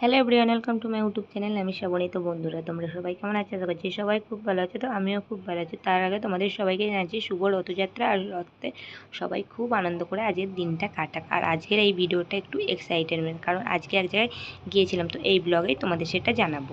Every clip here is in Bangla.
Hello everyone welcome to my YouTube channel আমি শ্রাবণী তো বন্ধুরা, তোমরা সবাই কেমন আছো? আশা করছি সবাই খুব ভালো আছে। তো আমিও খুব ভালো আছি। তার আগে তোমাদের সবাইকে জানাচ্ছি শুভ রথযাত্রা আর রথে সবাই খুব আনন্দ করে আজকের দিনটা কাটাক। আর আজকের এই ভিডিওটা একটু এক্সাইটেডমেন্ট কারণ আজকে এক জায়গায় গিয়েছিলাম। তো এই ব্লগেই তোমাদের সেটা জানাব।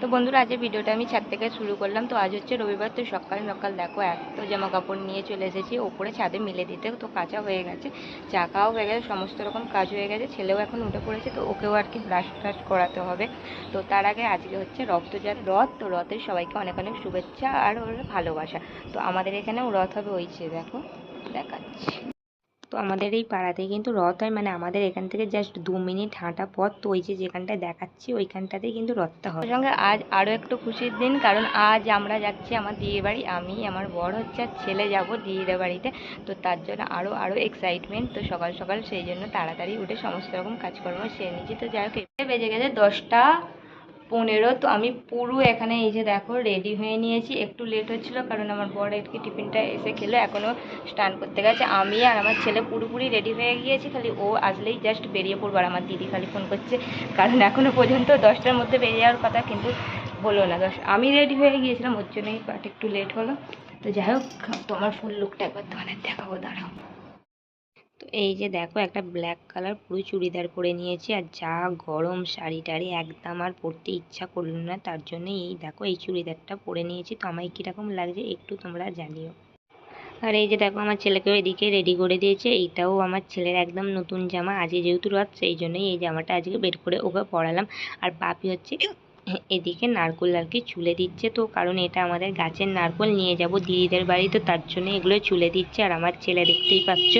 তো বন্ধুরা, আজকের ভিডিওটা আমি ছাদ থেকে শুরু করলাম। তো আজ হচ্ছে রবিবার, তো সকাল সকাল দেখো এত জামা কাপড় নিয়ে চলে এসেছি। ওপরে ছাদে মিলে দিতে তো কাঁচা হয়ে গেছে, চা খাওয়াও হয়ে গেছে, সমস্ত রকম কাজ হয়ে গেছে। ছেলেও এখন উঠে পড়েছে, তো ওকেও আর কি ব্রাশ ট্রাশ করাতে হবে। তো তার আগে আজকে হচ্ছে রথযাত্রা রথ। তো রথের সবাইকে অনেক অনেক শুভেচ্ছা আর ওর ভালোবাসা। তো আমাদের এখানেও রথ হবে ওই দেখো, দেখাচ্ছি। তো আমাদের এই পাড়াতেই কিন্তু রথ হয়। মানে আমাদের এখান থেকে জাস্ট দু মিনিট হাঁটা পথ। তো ওই যে যেখানটায় দেখাচ্ছি, ওইখানটাতেই কিন্তু রথটা হয়। সঙ্গে আজ আরও একটু খুশির দিন, কারণ আজ আমরা যাচ্ছি আমার দিদির বাড়ি। আমি, আমার বড় হচ্ছে আর ছেলে যাব দিদিদের বাড়িতে। তো তার জন্য আরও আরও এক্সাইটমেন্ট তো সকাল সকাল সেই জন্য তাড়াতাড়ি উঠে সমস্ত রকম কাজকর্ম সেরে নিয়েছি। তো যাই হোক বেজে গেছে দশটা পনেরো, তো আমি পুরো এখানে এই যে দেখো রেডি হয়ে নিয়েছি। একটু লেট হচ্ছিল কারণ আমার বড় একটু টিফিনটা এসে খেলো এখনও স্নান করতে গেছে। আমি আর আমার ছেলে পুরোপুরি রেডি হয়ে গিয়েছি, খালি ও আসলেই জাস্ট বেরিয়ে পড়ব আর আমার দিদি খালি ফোন করছে। কারণ এখনও পর্যন্ত দশটার মধ্যে বেরিয়ে যাওয়ার কথা, কিন্তু হলো না। দশ, আমি রেডি হয়ে গিয়েছিলাম, ওর জন্যই বাট একটু লেট হলো। তো যাই হোক, তোমার ফুল লুকটা একবার তোমাদের দেখাবো, দাঁড়াও। এই যে দেখো, একটা ব্ল্যাক কালার পুরো চুড়িদার পরে নিয়েছি আর যা গরম শাড়ি টাড়ি একদম আর পরতে ইচ্ছা করল না, তার জন্য এই দেখো, এই চুড়িদারটা পরে নিয়েছি। তো আমায় কীরকম লাগছে একটু তোমরা জানিও। আর এই যে দেখো, আমার ছেলেকেও এদিকে রেডি করে দিয়েছে। এইটাও আমার ছেলের একদম নতুন জামা। আজকে যেহেতু রথ সেই জন্যই এই জামাটা আজকে বের করে ওকে পরালাম। আর বাপি হচ্ছে এদিকে নারকোল আর কি চুলে দিচ্ছে তো, কারণ এটা আমাদের গাছের নারকোল, নিয়ে যাব দিদিদের বাড়ি তো তার জন্য এগুলো চুলে দিচ্ছে। আর আমার ছেলে দেখতেই পাচ্ছ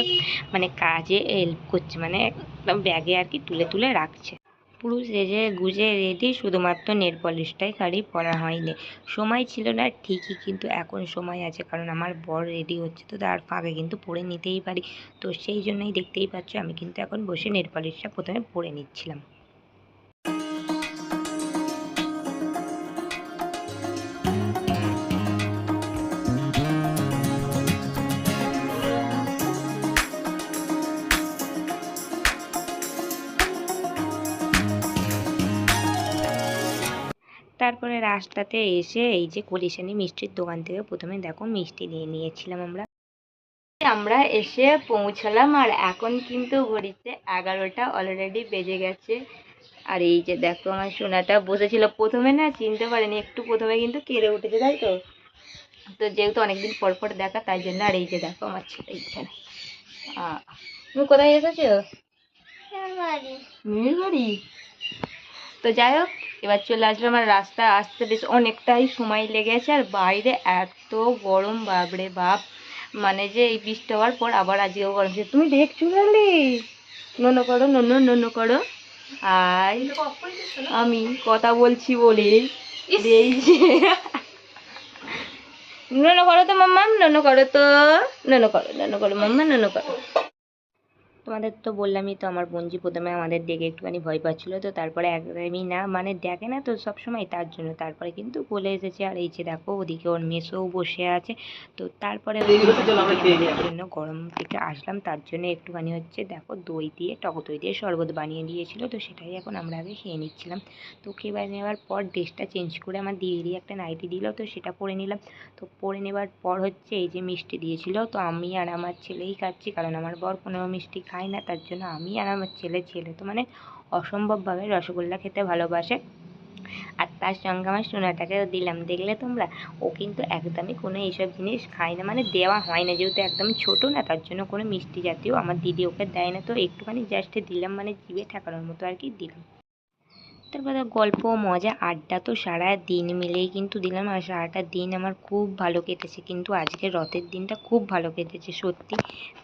মানে কাজে হেল্প করছে মানে একদম ব্যাগে আর কি তুলে তুলে রাখছে। পুরো সেজে গুজে রেডি, শুধুমাত্র নেল পলিশটাই খালি পরা হয়নি। সময় ছিল না ঠিকই, কিন্তু এখন সময় আছে, কারণ আমার বর রেডি হচ্ছে তো, তার ফাঁকে কিন্তু পরে নিতেই পারি। তো সেই জন্যই দেখতেই পাচ্ছ, আমি কিন্তু এখন বসে নেল পলিশটা প্রথমে পরে নিচ্ছিলাম। তারপরে রাস্তাতে এসে এই যে কলিশানি মিষ্টির দোকান থেকে প্রথমে দেখো মিষ্টি নিয়ে নিয়েছিলাম আমরা। আমরা এসে পৌঁছালাম আর এখন কিন্তু ঘড়িতে এগারোটা অলরেডি বেজে গেছে। আর এই যে দেখো আমার সোনাটা বসেছিল। প্রথমে না চিনতে পারেনি একটু প্রথমে কিন্তু কেড়ে উঠেছে তাই তো? তো যেহেতু অনেকদিন পর পর দেখা তাই জন্য আর এই যে দেখো আমার ছেলে এইখানে আহ, তুমি কোথায় এসেছ? মেয়ের বাড়ি? তো যাই হোক এবার চলে আসলো আমার রাস্তা আসতে বেশ অনেকটাই সময় লেগে লেগেছে আর বাইরে এত গরম বাপরে বাপ। মানে যে এই বৃষ্টি হওয়ার পর আবার আজকেও গরম ছিল। তুমি দেখছ গেলি নন্য করো নন্য নন্য করো। আই আমি কথা বলছি বলে নন্য করো তো মাম্মা। নন্য করো তো। নন্য করো নন্য করো মাম্মা। নন্য করো। তোমাদের তো বললামই তো আমার বঞ্জি প্রথমে আমাদের দেখে একটুখানি ভয় পাচ্ছিল তো তারপরে একদমই না মানে দেখে না তো সব সময় তার জন্য। তারপরে কিন্তু বলে এসেছে আর এই যে দেখো ওদিকে ওর মেসোও বসে আছে। তো তারপরে জন্য গরম থেকে আসলাম তার জন্য একটুখানি হচ্ছে দেখো দই দিয়ে টক দই দিয়ে শরবত বানিয়ে দিয়েছিল তো সেটাই এখন আমরা আগে খেয়ে নিচ্ছিলাম। তো খেয়ে নেওয়ার পর ড্রেসটা চেঞ্জ করে আমার দিদি একটা নাইটি দিল তো সেটা পরে নিলাম। তো পরে নেবার পর হচ্ছে এই যে মিষ্টি দিয়েছিল তো আমি আর আমার ছেলেই খাচ্ছি কারণ আমার বর কোনো মিষ্টি খায় না, তার জন্য আমি আর আমার ছেলে ছেলে তো মানে অসম্ভবভাবে রসগোল্লা খেতে ভালোবাসে। আর তার সঙ্গে আমার সোনাটাকেও দিলাম। দেখলে তোমরা? ও কিন্তু একদমই কোনো এইসব জিনিস খায় না মানে দেওয়া হয় না। যেহেতু একদম ছোট না, তার জন্য কোনো মিষ্টি জাতীয় আমার দিদি ওকে দেয় না। তো একটুখানি জাস্ট দিলাম মানে জিভে ঠেকানোর মতো আর কি দিলাম। তারপরে গল্প মজা আড্ডা তো সারা দিন মিলেই কিন্তু দিলাম আর সারাটা দিন আমার খুব ভালো কেটেছে। কিন্তু আজকে রথের দিনটা খুব ভালো কেটেছে সত্যি।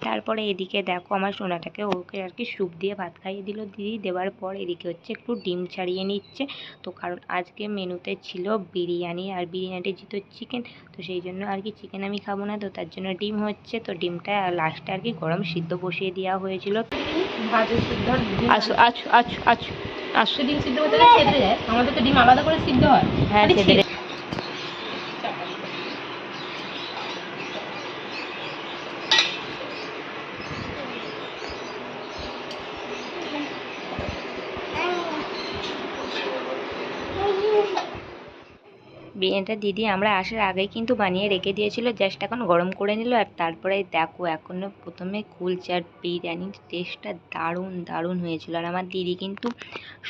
তারপরে এদিকে দেখো আমার সোনাটাকে ওকে আর কি স্যুপ দিয়ে ভাত খাইয়ে দিল। দিদি দেওয়ার পর এদিকে হচ্ছে একটু ডিম ছাড়িয়ে নিচ্ছে। তো কারণ আজকে মেনুতে ছিল বিরিয়ানি আর বিরিয়ানিতে যেহেতু চিকেন। তো সেই জন্য আর কি চিকেন আমি খাব না তো তার জন্য ডিম হচ্ছে। তো ডিমটা লাস্টে আর কি গরম সিদ্ধ বসিয়ে দেওয়া হয়েছিল। ডিম আছো আছো আছো আছো ডিম সিদ্ধ আমাদের তো ডিম আলাদা করে সিদ্ধ হয়। হ্যাঁ আরে সেদিন বিরিয়ানিটা দিদি আমরা আসার আগেই কিন্তু বানিয়ে রেখে দিয়েছিল জাস্ট এখন গরম করে নিল আর তারপরে দেখো এখনও প্রথমে কুলচা আর বিরিয়ানির টেস্টটা দারুণ দারুণ হয়েছিল। আর আমার দিদি কিন্তু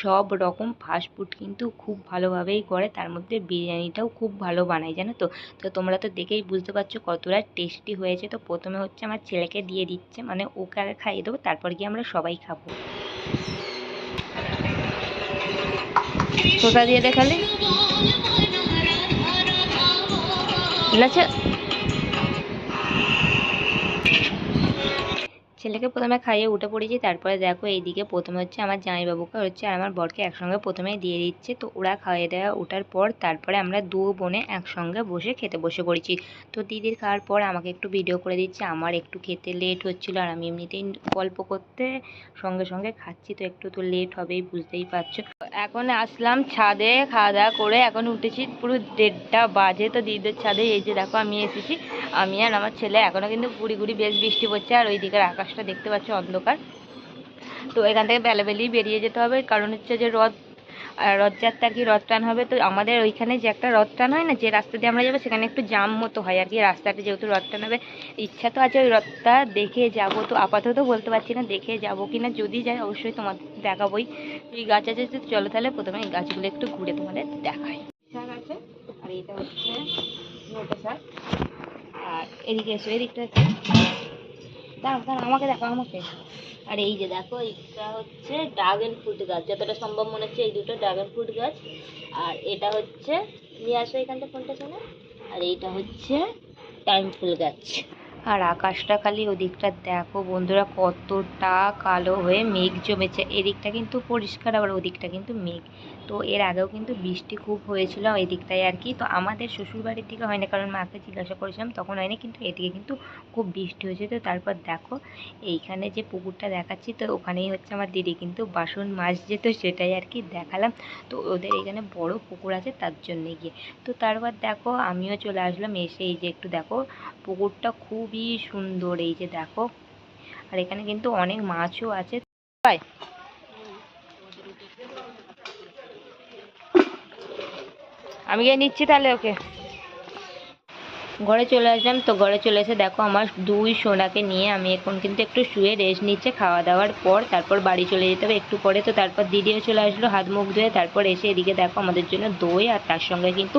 সব রকম ফাস্টফুড কিন্তু খুব ভালোভাবেই করে, তার মধ্যে বিরিয়ানিটাও খুব ভালো বানায়, জানো তো? তো তোমরা তো দেখেই বুঝতে পারছ কতটা টেস্টি হয়েছে। তো প্রথমে হচ্ছে আমার ছেলেকে দিয়ে দিচ্ছে মানে ওকে আগে খাইয়ে দেবো, তারপর গিয়ে আমরা সবাই খাব। কোথা দিয়ে দেখালে? আছে ছেলেকে প্রথমে খাইয়ে উঠে পড়েছি, তারপরে দেখো এইদিকে প্রথমে হচ্ছে আমার জামাইবাবুকে হচ্ছে আর আমার বরকে একসঙ্গে প্রথমে দিয়ে দিচ্ছে। তো ওরা খাইয়ে দেওয়া ওঠার পর তারপরে আমরা দু বোনে একসঙ্গে বসে খেতে বসে পড়েছি। তো দিদির খাওয়ার পর আমাকে একটু ভিডিও করে দিচ্ছে, আমার একটু খেতে লেট হচ্ছিল আর আমি এমনিতেই গল্প করতে সঙ্গে সঙ্গে খাচ্ছি, তো একটু তো লেট হবেই, বুঝতেই পারছ। এখন আসলাম ছাদে, খাওয়া দাওয়া করে এখন উঠেছি, পুরো দেড়টা বাজে। তো দিদিদের ছাদে এই যে দেখো আমি এসেছি, আমি আর আমার ছেলে এখনও কিন্তু গুড়ি গুড়ি বেশ বৃষ্টি পড়ছে আর ওই দিকের আকাশটা দেখতে পাচ্ছি অন্ধকার। তো এখান থেকে বেলাবেলি বেরিয়ে যেতে হবে। কারণ হচ্ছে যে রথ রথযাত্রা কি রথ টান হবে? তো আমাদের ওইখানে যে একটা রথ টান হয় না, যে রাস্তা দিয়ে আমরা যাব, সেখানে একটু জাম মতো হয় আর কি। রাস্তাটা যেহেতু রথ টান হবে, ইচ্ছা তো আছে ওই রথটা দেখে যাব। তো আপাতত বলতে পারছি না দেখে যাব কি না যদি যাই, অবশ্যই তোমাদের দেখাবোই। এই গাছ আছে চলো তাহলে প্রথমে এই গাছগুলো একটু ঘুরে তোমাদের দেখাই। আর এটা হচ্ছে আর এদিকে এসো, এদিকটা দাঁড়াও দাঁড়াও, আমাকে দেখো আমাকে। আর এই যে দেখো, এটা হচ্ছে ড্রাগন ফ্রুট গাছ। যতটা সম্ভব মনে হচ্ছে এই দুটো ড্রাগন ফ্রুট গাছ। আর এটা হচ্ছে, নিয়ে আসো এখানটা ফোনটা শোনো। আর এইটা হচ্ছে টাইম ফুল গাছ। আর আকাশটা খালি ওদিকটা দেখো বন্ধুরা, কতটা কালো হয়ে মেঘ জমেছে। এদিকটা কিন্তু পরিষ্কার, আবার ওদিকটা কিন্তু মেঘ। তো এর আগেও কিন্তু বৃষ্টি খুব হয়েছিল এদিকটায় আর কি। তো আমাদের শ্বশুরবাড়ির দিকে হয় না কারণ মাকে জিজ্ঞাসা করেছিলাম, তখন হয়নি, কিন্তু এদিকে কিন্তু খুব বৃষ্টি হয়েছে। তো তারপর দেখো, এইখানে যে পুকুরটা দেখাচ্ছি, তো ওখানেই হচ্ছে আমার দিদি কিন্তু বাসন মাছ যেত সেটাই আর কি দেখালাম। তো ওদের এখানে বড় পুকুর আছে তার জন্যে গিয়ে। তো তারপর দেখো, আমিও চলে আসলাম, এসে এই যে একটু দেখো, পুকুরটা খুবই সুন্দর এই যে দেখো। আর এখানে কিন্তু অনেক মাছও আছে। তাই আমি গিয়ে নিচ্ছি তাহলে ওকে। ঘরে চলে আসলাম তো ঘরে চলে এসে দেখো আমার দুই সোনাকে নিয়ে আমি এখন কিন্তু একটু শুয়ে রেস্ট নিচ্ছে খাওয়া দাওয়ার পর, তারপর বাড়ি চলে যেতে হবে একটু পরে। তো তারপর দিদিও চলে আসলো হাত মুখ ধুয়ে, তারপর এসে এদিকে দেখো আমাদের জন্য দই আর তার সঙ্গে কিন্তু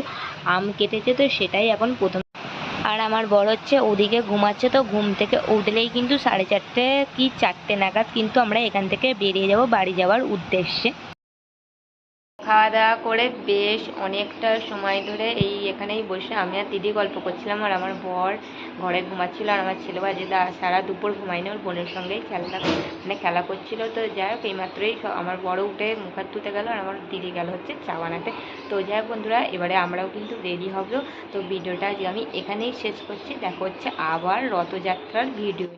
আম কেটেছে। তো সেটাই এখন প্রথম আর আমার বড় হচ্ছে ওদিকে ঘুমাচ্ছে তো ঘুম থেকে উঠলেই কিন্তু সাড়ে চারটে কি চারটে নাগাদ কিন্তু আমরা এখান থেকে বেরিয়ে যাব বাড়ি যাওয়ার উদ্দেশ্যে। খাওয়া দাওয়া করে বেশ অনেকটা সময় ধরে এই এখানেই বসে আমি আর দিদি গল্প করছিলাম আর আমার বর ঘরে ঘুমাচ্ছিল আর আমার ছেলে বাজে সারা দুপুর ঘুমায়নি, ওর বোনের সঙ্গেই খেলা মানে খেলা করছিল। তো যাই হোক, এইমাত্রই আমার বড় উঠে মুখ হাত ধুতে গেল আর আমার দিদি গেল হচ্ছে চা বানাতে। তো যাই হোক বন্ধুরা, এবারে আমরাও কিন্তু রেডি হব। তো ভিডিওটা আজকে আমি এখানেই শেষ করছি। দেখা হচ্ছে আবার রথযাত্রার ভিডিও।